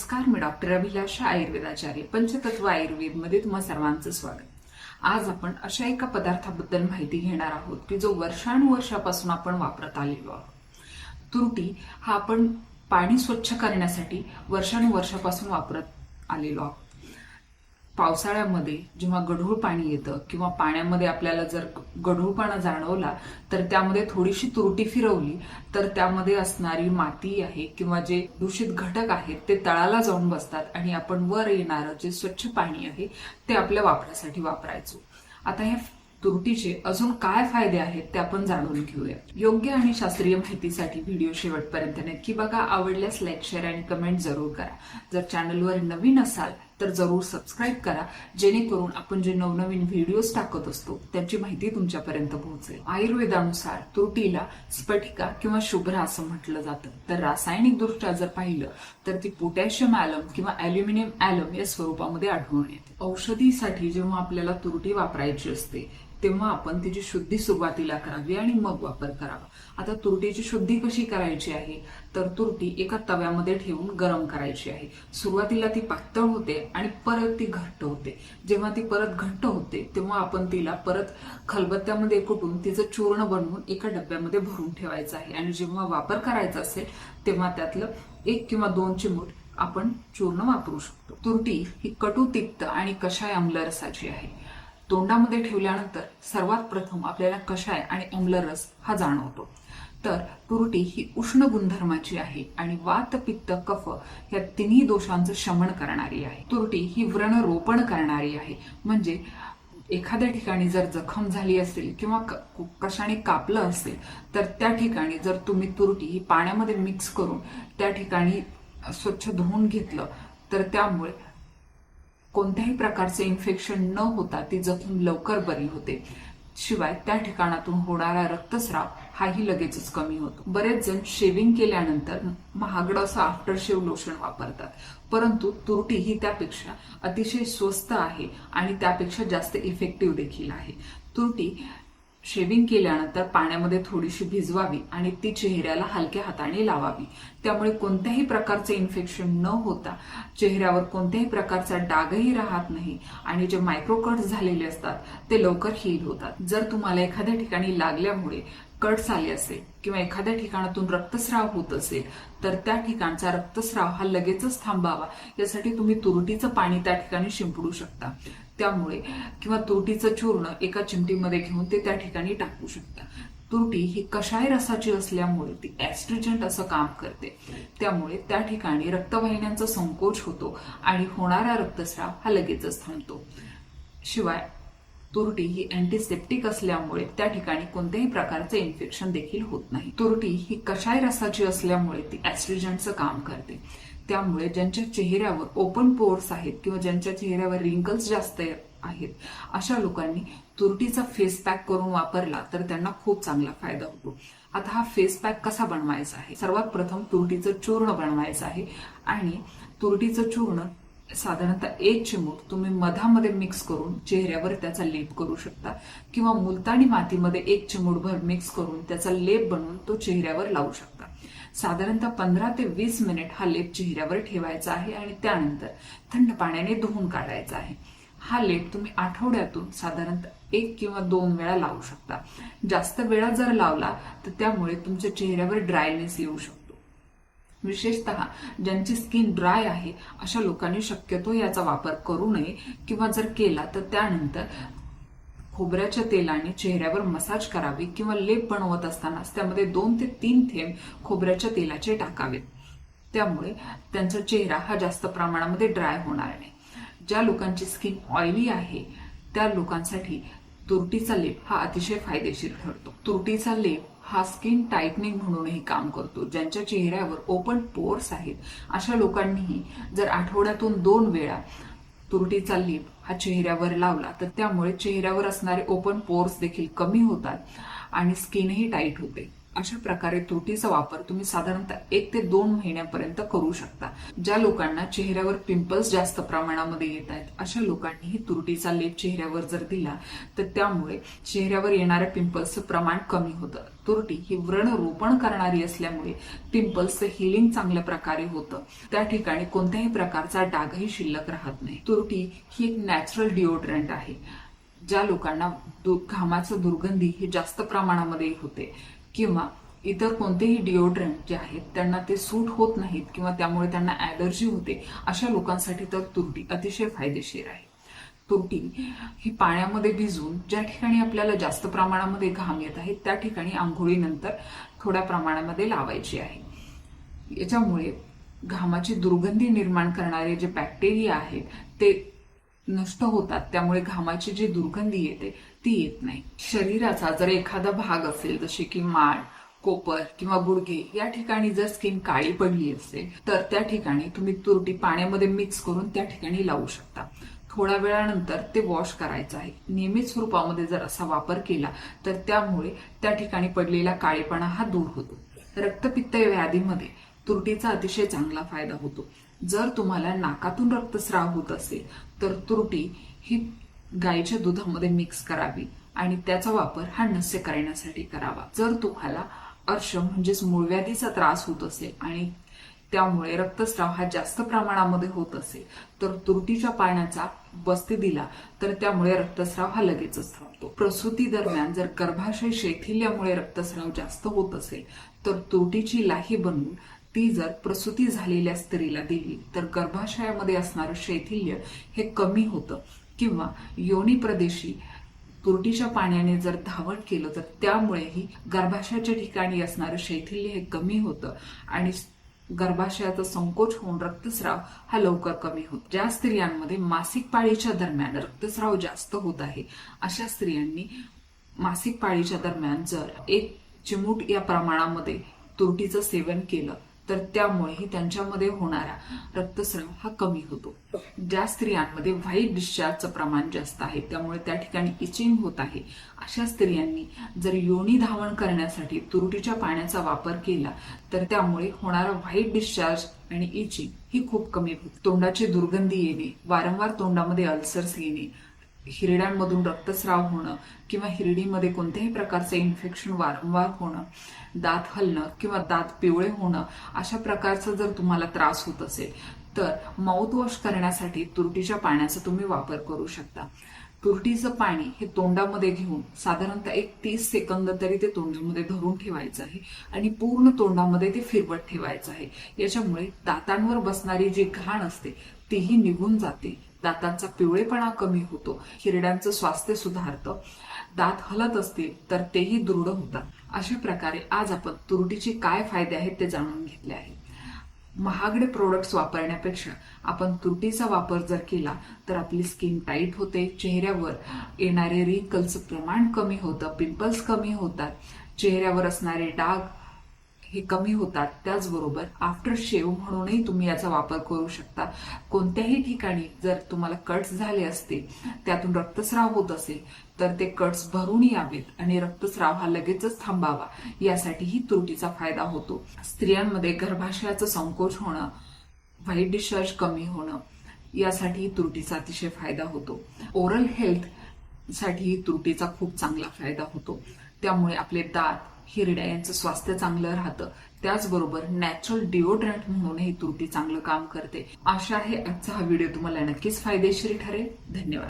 नमस्कार मी डॉक्टर अभिलाषा आयुर्वेदाचार्य पंचतत्व आयुर्वेदमध्ये तुम्हा सर्वांचं स्वागत. आज आपण अशा एका पदार्थाबद्दल माहिती घेणार आहोत की जो वर्षानुवर्षापासून आपण वापरत आलेलो आहोत. तुरटी हा आपण पाणी स्वच्छ करण्यासाठी वर्षानुवर्षापासून वापरत आलेलो आहोत. पावसाळ्यामध्ये जेव्हा गढूळ पाणी येतं किंवा पाण्यामध्ये आपल्याला जर गढूळपणा जाणवला तर त्यामध्ये थोडीशी तुरटी फिरवली तर त्यामध्ये असणारी माती आहे किंवा जे दूषित घटक आहेत ते तळाला जाऊन बसतात आणि आपण वर येणारं जे स्वच्छ पाणी आहे ते आपल्या वापरासाठी वापरायचो. आता हे तुरटीचे अजून काय फायदे आहेत ते आपण जाणून घेऊया. योग्य आणि शास्त्रीय माहितीसाठी व्हिडिओ शेवटपर्यंत नक्की बघा. आवडल्यास लाईक शेअर आणि कमेंट जरूर करा. जर चॅनलवर नवीन असाल तर जरूर सबस्क्राईब करा. जेणेकरून आपण जे नवनवीन व्हिडिओज टाकत असतो त्याची माहिती तुमच्यापर्यंत पोहोचेल. आयुर्वेदानुसार तुरटीला स्फटिका किंवा शुभ्र असं म्हटलं जातं. तर रासायनिक दृष्ट्या जर पाहिलं तर ती पोटॅशियम ॲलम किंवा अॅल्युमिनियम ॲलम या स्वरूपामध्ये आढळून येते. औषधीसाठी जेव्हा आपल्याला तुरटी वापरायची असते तेव्हा आपण तिची शुद्धी सुरुवातीला करावी आणि मग वापर करावा. आता तुरटीची शुद्धी कशी करायची आहे? तर तुरटी एका तव्यामध्ये ठेवून गरम करायची आहे. सुरुवातीला ती पातळ होते आणि परत ती घट्ट होते. जेव्हा ती परत घट्ट होते तेव्हा आपण तिला परत खलबत्त्यामध्ये कुटून तिचं चूर्ण बनवून एका डब्यामध्ये भरून ठेवायचं आहे. आणि जेव्हा वापर करायचा असेल तेव्हा त्यातलं एक किंवा दोन चिमूट आपण चूर्ण वापरू शकतो. तुरटी ही कटू तिक्त आणि कषाय आम्लरसाची आहे. तोंडामध्ये ठेवल्यानंतर सर्वात प्रथम आपल्याला कषाय आणि रस हा जाणवतो. तर तुरटी ही उष्ण गुणधर्माची आहे आणि वात पित्त कफ या तिन्ही दोषांचं शमन करणारी आहे. तुरटी ही व्रणरोपण करणारी आहे. म्हणजे एखाद्या ठिकाणी जर जखम झाली असेल किंवा क- कशाने कापलं असेल तर त्या ठिकाणी जर तुम्ही तुरटी ही पाण्यामध्ये मिक्स करून त्या ठिकाणी स्वच्छ धुवून घेतलं तर त्यामुळे कोणत्याही प्रकारचे इन्फेक्शन न होता ती जखम लवकर बरी होते. शिवाय त्या ठिकाणातून होणारा रक्तस्राव हाही लगेचच कमी होतो. बरेच जण शेविंग केल्यानंतर महागडं असं आफ्टर शेव लोशन वापरतात. परंतु तुरटी ही त्यापेक्षा अतिशय स्वस्त आहे आणि त्यापेक्षा जास्त इफेक्टिव्ह देखील आहे. तुरटी शेविंग केल्यानंतर पाण्यामध्ये थोडीशी भिजवावी आणि ती चेहऱ्याला हलक्या हाताने लावावी. त्यामुळे कोणत्याही प्रकारचे इन्फेक्शन न होता चेहऱ्यावर कोणत्याही प्रकारचा डागही राहत नाही आणि जे मायक्रोकट्स झालेले असतात ते लवकर हील होतात. जर तुम्हाला एखाद्या ठिकाणी लागल्यामुळे कट्स आले असेल किंवा एखाद्या ठिकाणातून रक्तस्राव होत असेल तर त्या ठिकाणचा रक्तस्राव हा लगेचच थांबावा. यासाठी तुम्ही तुरटीचं पाणी त्या ठिकाणी शिंपडू शकता. त्यामुळे किंवा तुरटीचं चूर्ण एका चिमटीमध्ये घेऊन ते त्या ठिकाणी टाकू शकता. तुरटी ही कशाय रसाची असल्यामुळे ती ॲस्ट्रिजंट असं काम करते. त्यामुळे त्या ठिकाणी रक्तवाहिन्यांचा संकोच होतो आणि होणारा रक्तस्राव हा लगेचच थांबतो. शिवाय तुरटी ही अँटीसेप्टिक असल्यामुळे त्या ठिकाणी कोणत्याही प्रकारचे इन्फेक्शन देखील होत नाही. तुरटी ही कशाय रसाची असल्यामुळे ती ऍस्ट्रिजंटचं काम करते. त्यामुळे ज्यांच्या चेहऱ्यावर ओपन पोर्स आहेत किंवा ज्यांच्या चेहऱ्यावर रिंकल्स जास्त आहेत अशा लोकांनी तुरटीचा फेस पॅक करून वापरला तर त्यांना खूप चांगला फायदा होतो. आता हा फेस पॅक कसा बनवायचा आहे? सर्वात प्रथम तुरटीचं चूर्ण बनवायचं आहे आणि तुरटीचं चूर्ण साधारणतः एक चिमूट तुम्ही मधामध्ये मिक्स करून चेहऱ्यावर त्याचा लेप करू शकता. किंवा मुलतानी मातीमध्ये एक चिमूटभर मिक्स करून त्याचा लेप बनवून तो चेहऱ्यावर लावू शकता. साधारणतः पंधरा ते वीस मिनिट हा लेप चेहऱ्यावर ठेवायचा आहे आणि त्यानंतर थंड पाण्याने धुवून काढायचा आहे. हा लेप तुम्ही आठवड्यातून साधारणतः एक किंवा दोन वेळा लावू शकता. जास्त वेळा जर लावला तर त्यामुळे तुमच्या चेहऱ्यावर ड्रायनेस येऊ शकतो. विशेषतः ज्यांची स्किन ड्राय आहे अशा लोकांनी शक्यतो याचा वापर करू नये. किंवा जर केला तर त्यानंतर खोबऱ्याच्या तेलाने चेहऱ्यावर मसाज करावी किंवा लेप बनवत असतानाच त्यामध्ये दोन ते तीन थेंब खोबऱ्याच्या तेलाचे टाकावेत. त्यामुळे त्यांचा चेहरा हा जास्त प्रमाणामध्ये ड्राय होणार नाही. ज्या लोकांची स्किन ऑइली आहे त्या लोकांसाठी तुरटीचा लेप हा अतिशय फायदेशीर ठरतो. तुरटीचा लेप हा स्किन टाईटनिंग म्हणूनही काम करतो. ज्यांच्या चेहऱ्यावर ओपन पोर्स आहेत अशा लोकांनीही जर आठवड्यातून दोन वेळा तुरटीचा लिप हा चेहऱ्यावर लावला तर त्यामुळे चेहऱ्यावर असणारे ओपन पोर्स देखील कमी होतात आणि स्किनही टाईट होते. अशा प्रकारे तुरटीचा वापर तुम्ही साधारणतः एक ते दोन महिन्यापर्यंत करू शकता. ज्या लोकांना चेहऱ्यावर पिंपल्स जास्त प्रमाणामध्ये येत आहेत अशा लोकांनी तुरटीचा लेप चेहऱ्यावर जर दिला तर त्यामुळे चेहऱ्यावर येणाऱ्या पिंपल्सचं प्रमाण कमी होतं. तुरटी ही व्रणरोपण करणारी असल्यामुळे पिंपल्सचं हिलिंग चांगल्या प्रकारे होतं. त्या ठिकाणी कोणत्याही प्रकारचा डागही शिल्लक राहत नाही. तुरटी ही एक नॅचरल डिओड्रंट आहे. ज्या लोकांना घामाचं दुर्गंधी ही जास्त प्रमाणामध्ये होते. किंवा इतर कोणतेही डिओड्रंट जे आहेत त्यांना ते सूट होत नाहीत किंवा त्यामुळे त्यांना ॲलर्जी होते अशा लोकांसाठी तर तुरटी अतिशय फायदेशीर आहे. तुरटी ही पाण्यामध्ये भिजवून ज्या ठिकाणी आपल्याला जास्त प्रमाणामध्ये घाम येत आहे त्या ठिकाणी आंघोळीनंतर थोड्या प्रमाणामध्ये लावायची आहे. याच्यामुळे घामाची दुर्गंधी निर्माण करणारे जे बॅक्टेरिया आहेत ते नष्ट होतात. त्यामुळे घामाची जी दुर्गंधी येते ती येत नाही. शरीराचा जर एखादा भाग असेल जसे की माळ कोपर किंवा गुडघे या ठिकाणी जर स्किन काळी पडली असेल तर त्या ठिकाणी तुम्ही तुरटी पाण्यामध्ये मिक्स करून त्या ठिकाणी लावू शकता. थोड्या वेळानंतर ते वॉश करायचं आहे. नियमित स्वरूपामध्ये जर असा वापर केला तर त्यामुळे त्या ठिकाणी पडलेला काळेपणा हा दूर होतो. रक्तपित्त व्याधीमध्ये तुरटीचा अतिशय चांगला फायदा होतो. जर तुम्हाला नाकातून रक्तस्राव होत असेल तर तुरटी ही गाईच्या दुधामध्ये मिक्स करावी आणि त्याचा वापर हा नस्य करण्यासाठी करावा. जर तुम्हाला अर्श म्हणजेच मूळव्याधीचा त्रास होत असेल आणि त्यामुळे रक्तस्राव हा जास्त प्रमाणामध्ये होत असेल तर तुरटीच्या पाण्याचा बस्ती दिला तर त्यामुळे रक्तस्राव हा लगेचच थांबतो. प्रसूती दरम्यान जर गर्भाशय शैथिल्यामुळे रक्तस्राव जास्त होत असेल तर तुरटीची लाही बनवून ती जर प्रसूती झालेल्या स्त्रीला दिली तर गर्भाशयामध्ये असणारं शैथिल्य हे कमी होतं. किंवा योनी प्रदेशी तुरटीच्या पाण्याने जर धावण केलं तर त्यामुळेही गर्भाशयाच्या ठिकाणी असणारं शैथिल्य हे कमी होतं. आणि गर्भाशयाचा संकोच होऊन रक्तस्राव हा लवकर कमी होतो. ज्या स्त्रियांमध्ये मासिक पाळीच्या दरम्यान रक्तस्राव जास्त होत आहे अशा स्त्रियांनी मासिक पाळीच्या दरम्यान जर एक चिमूट या प्रमाणामध्ये तुरटीचं सेवन केलं तर त्यामुळेही त्यांच्यामध्ये होणारा रक्तस्राव हा कमी होतो. ज्या स्त्रियांमध्ये व्हाईट डिस्चार्जचं प्रमाण जास्त आहे त्यामुळे त्या ठिकाणी इचिंग होत आहे. अशा स्त्रियांनी जर योनी धावण करण्यासाठी तुरटीच्या पाण्याचा वापर केला तर त्यामुळे होणारा व्हाईट डिस्चार्ज आणि इचिंग ही खूप कमी होते. तोंडाची दुर्गंधी येणे वारंवार तोंडामध्ये अल्सर्स येणे हिरड्यांमधून रक्तस्राव होणं किंवा हिरडीमध्ये कोणत्याही प्रकारचे इन्फेक्शन वारंवार होणं दात हलणं किंवा दात पिवळे होणं अशा प्रकारचा जर तुम्हाला त्रास होत असेल तर माउथवॉश करण्यासाठी तुरटीच्या पाण्याचा तुम्ही वापर करू शकता. तुरटीचं पाणी हे तोंडामध्ये घेऊन साधारणतः एक तीस सेकंद तरी ते तोंडामध्ये धरून ठेवायचं आहे आणि पूर्ण तोंडामध्ये ते फिरवत ठेवायचं आहे. याच्यामुळे दातांवर बसणारी जी घाण असते तीही निघून जाते. दातांचा पिवळेपणा कमी होतो हिरड्यांचं स्वास्थ्य सुधारतं दात हलत असतील तर तेही दृढ होतात. अशा प्रकारे आज आपण तुरटीचे काय फायदे आहेत ते जाणून घेतले आहे. महागडे प्रोडक्ट्स वापरण्यापेक्षा आपण तुरटीचा वापर जर केला तर आपली स्किन टाईट होते चेहऱ्यावर येणारे रिंकल्सचं प्रमाण कमी होतं पिंपल्स कमी होतात चेहऱ्यावर असणारे डाग हे कमी होतात. त्याचबरोबर आफ्टर शेव म्हणूनही तुम्ही याचा वापर करू शकता. कोणत्याही ठिकाणी जर तुम्हाला कट्स झाले असते त्यातून रक्तस्राव होत असेल तर ते कट्स भरून यावेत आणि रक्तस्राव हा लगेचच थांबावा यासाठीही त्रुटीचा फायदा होतो. स्त्रियांमध्ये गर्भाशयाचं संकोच होणं व्हाईट डिस्चार्ज कमी होणं यासाठी त्रुटीचा अतिशय फायदा होतो. ओरल हेल्थसाठी तुरटीचा खूप चांगला फायदा होतो. त्यामुळे आपले दात हिरड्या यांचं स्वास्थ्य चांगलं राहतं. त्याचबरोबर नॅचरल डिओड्रंट म्हणून ही तुरटी चांगलं काम करते. आशा आहे आजचा हा व्हिडिओ तुम्हाला नक्कीच फायदेशीर ठरेल. धन्यवाद.